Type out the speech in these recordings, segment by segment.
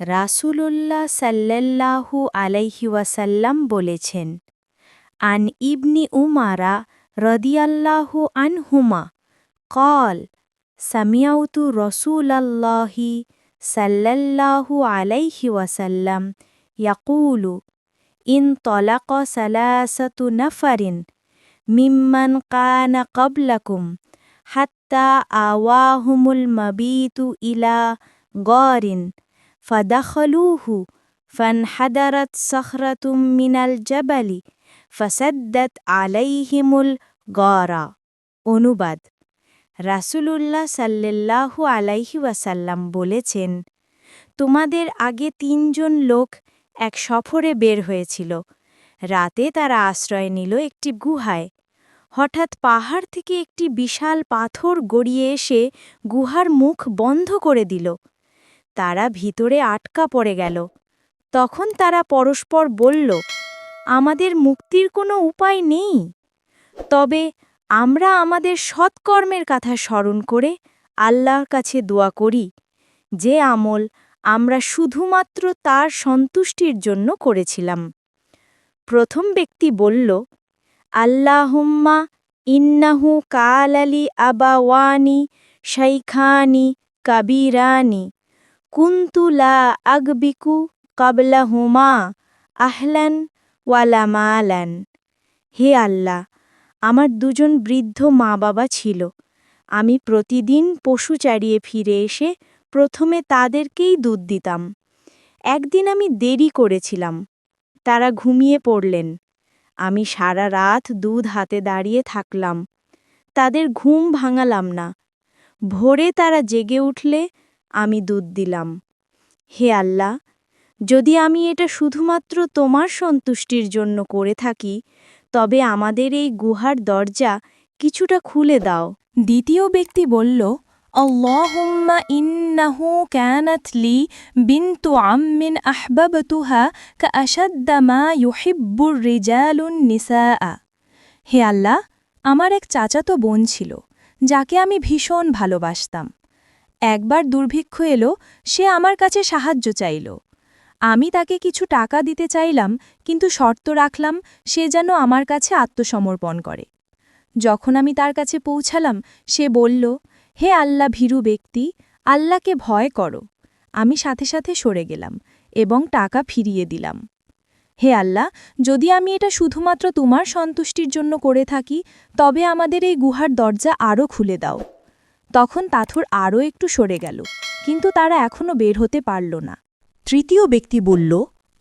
রাসূলুল্লাহ সাল্লাল্লাহু আলাইহি ওয়াসাল্লাম বলেছেন, আন ইবনি উমারা রদিয়াল্লাহু আনহুমা কল, সামিয়াউতু রসুলাল্লাহি সাল্লাল্লাহু আলাইহি ওয়াসাল্লাম ইয়াকুলু, ইন তলাক সালাসাতু নাফারিন মিম্মান কানা কবলাকুম হাত্তা আওয়াহুমুল মাবিতু ইলা গরিন فدخلوه فانحدرت صخرة من الجبل فسدت عليهم الغارة অনুবাদ রাসূলুল্লাহ সাল্লাল্লাহু আলাইহি ওয়াসাল্লাম বলেছেন তোমাদের আগে তিনজন লোক এক সফরে বের হয়েছিল রাতে তারা আশ্রয় নিল একটি গুহায় হঠাৎ পাহাড় থেকে একটি বিশাল পাথর গড়িয়ে এসে গুহার মুখ বন্ধ করে দিল তারা ভিতরে আটকা পড়ে গেল। তখন তারা পরস্পর বলল, আমাদের মুক্তির কোনো উপায় নেই। তবে আমরা আমাদের সৎকর্মের কথা স্মরণ করে আল্লাহর কাছে দোয়া করি। যে আমল আমরা শুধুমাত্র তার সন্তুষ্টির জন্য করেছিলাম। প্রথম ব্যক্তি বলল, আল্লাহুম্মা ইন্নাহু কালালি আবাওয়ানি শাইখানি কাবিরানি। কুন্তুলা আগবিকু কাবলাহুমা আহলান ওয়ালা মালান। হে আল্লাহ, আমার দুজন বৃদ্ধ মা বাবা ছিল। আমি প্রতিদিন পশু চারিয়ে ফিরে এসে প্রথমে তাদেরকেই দুধ দিতাম। একদিন আমি দেরি করেছিলাম। তারা ঘুমিয়ে পড়লেন। আমি সারা রাত দুধ হাতে দাঁড়িয়ে থাকলাম। তাদের ঘুম ভাঙালাম না। ভোরে তারা জেগে উঠলে আমি দুধ দিলাম। হে আল্লাহ, যদি আমি এটা শুধুমাত্র তোমার সন্তুষ্টির জন্য করে থাকি, তবে আমাদের এই গুহার দরজা কিছুটা খুলে দাও। দ্বিতীয় ব্যক্তি বলল কানাত লি বিনতু আম্মিন আহবাবতুহা কা আশাদ্দা মা ইউহিব্বুর রিজালুন নিসাআ। হে আল্লাহ, আমার এক চাচাতো বোন ছিল, যাকে আমি ভীষণ ভালোবাসতাম। একবার দুর্ভিক্ষ এলো, সে আমার কাছে সাহায্য চাইল। আমি তাকে কিছু টাকা দিতে চাইলাম, কিন্তু শর্ত রাখলাম, সে যেন আমার কাছে আত্মসমর্পণ করে। যখন আমি তার কাছে পৌঁছালাম, সে বলল, হে আল্লাহ ভীরু ব্যক্তি, আল্লাহকে ভয় করো। আমি সাথে সাথে সরে গেলাম এবং টাকা ফিরিয়ে দিলাম। হে আল্লাহ, যদি আমি এটা শুধুমাত্র তোমার সন্তুষ্টির জন্য করে থাকি, তবে আমাদের এই গুহার দরজা আরও খুলে দাও। তখন পাথর আরও একটু সরে গেল, কিন্তু তারা এখনও বের হতে পারল না। তৃতীয় ব্যক্তি বলল,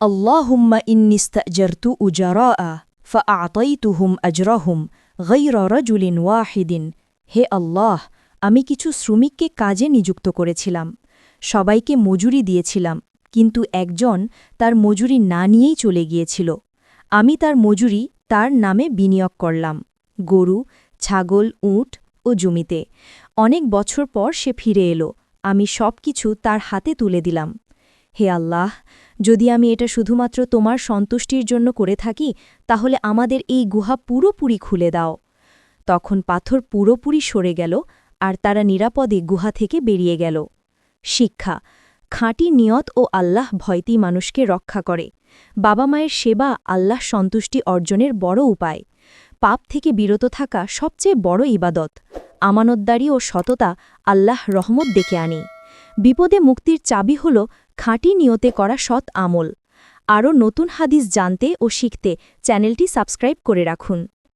আল্লাহুম্মা ইন্নিস্তাজরতু উজারা ফাআতাইতুহুম আজরাহুম গৈর রজুলিন ওয়াহিদিন। হে আল্লাহ, আমি কিছু শ্রমিককে কাজে নিযুক্ত করেছিলাম, সবাইকে মজুরি দিয়েছিলাম, কিন্তু একজন তার মজুরি না নিয়েই চলে গিয়েছিল। আমি তার মজুরি তার নামে বিনিয়োগ করলাম। গরু, ছাগল, উট ও জমিতে। অনেক বছর পর সে ফিরে এলো। আমি সব কিছু তার হাতে তুলে দিলাম। হে আল্লাহ, যদি আমি এটা শুধুমাত্র তোমার সন্তুষ্টির জন্য করে থাকি, তাহলে আমাদের এই গুহা পুরোপুরি খুলে দাও। তখন পাথর পুরোপুরি সরে গেল আর তারা নিরাপদে গুহা থেকে বেরিয়ে গেল। শিক্ষা, খাঁটি নিয়ত ও আল্লাহ ভয়তি মানুষকে রক্ষা করে। বাবা মায়ের সেবা আল্লাহ সন্তুষ্টি অর্জনের বড় উপায়। পাপ থেকে বিরত থাকা সবচেয়ে বড় ইবাদত, আমানতদারি ও সততা আল্লাহ রহমত ডেকে আনি। বিপদে মুক্তির চাবি হল খাঁটি নিয়তে করা সৎ আমল। আরও নতুন হাদিস জানতে ও শিখতে চ্যানেলটি সাবস্ক্রাইব করে রাখুন।